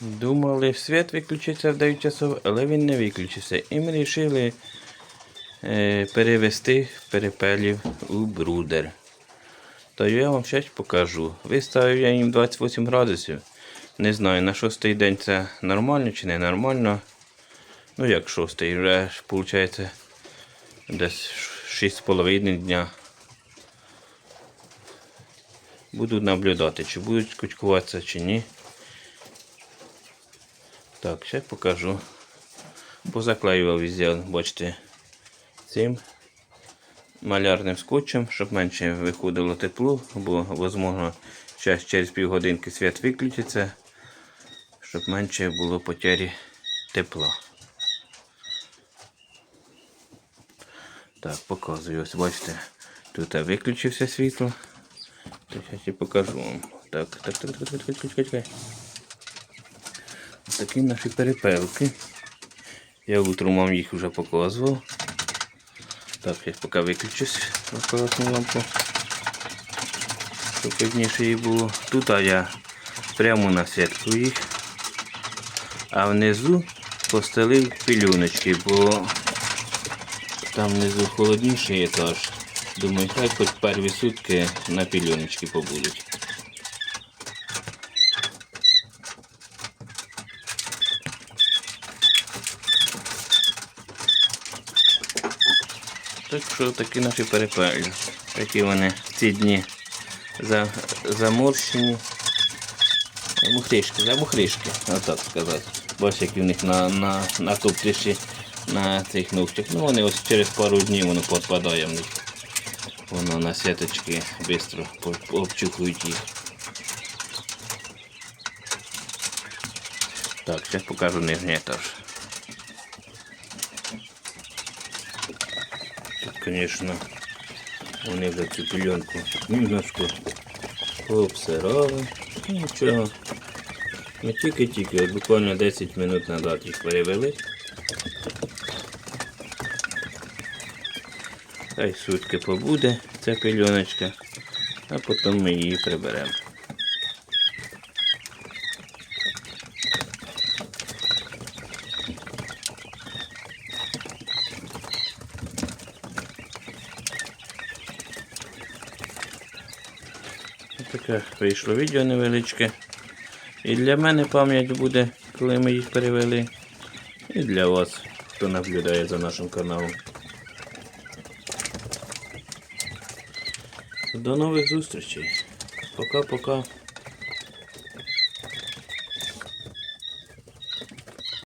Думали, світ виключиться в 9 часов, але він не виключився. І ми вирішили е, перевести перепелів у брудер. То я вам щось покажу. Виставив я їм 28 градусів. Не знаю, на шостий день це нормально чи не нормально. Ну як шостий, вже виходить десь 6,5 дня. Буду наблюдати, чи будуть кучкуватися, чи ні. Так, ще покажу. Позаклеював везде, бачите, цим малярним скотчем, щоб менше виходило тепло, бо, можливо, зараз через півгодинки світ виключиться, щоб менше було потері тепла. Так, показую, ось бачите, тут виключився світло. Так, я ще покажу вам. Так, так, так, так, так, так, так, так. Такі наші перепелки. Я утром вам їх вже показував. Так, я поки виключусь акуратну лампу. Щоб видніше її було. Тут а я прямо на сітку їх. А внизу постелив пілюночки, бо там внизу холодніший етаж. Думаю, хай хоч перві сутки на пілюночки побудуть. Так що такі наші перепелі. Такі вони ці дні за, заморщені. Мухришки, за мухришки, отак сказати. Бачиш, які в них на, на, на коптиші на цих ногтях. Ну вони ось через пару днів воно підпадає в них. Воно на сіточки швидко обчухують їх. Так, зараз покажу нижній етаж. Звісно, вони вже цю пільонку немножко пообсирали. Ну, Нічого. Ми тільки-тільки, от буквально 10 минут назад їх перевели. Хай сутки побуде ця пільоночка, а потім ми її приберемо. Таке вийшло відео невеличке. І для мене пам'ять буде, коли ми їх перевели. І для вас, хто наблюдає за нашим каналом. До нових зустрічей. Пока-пока.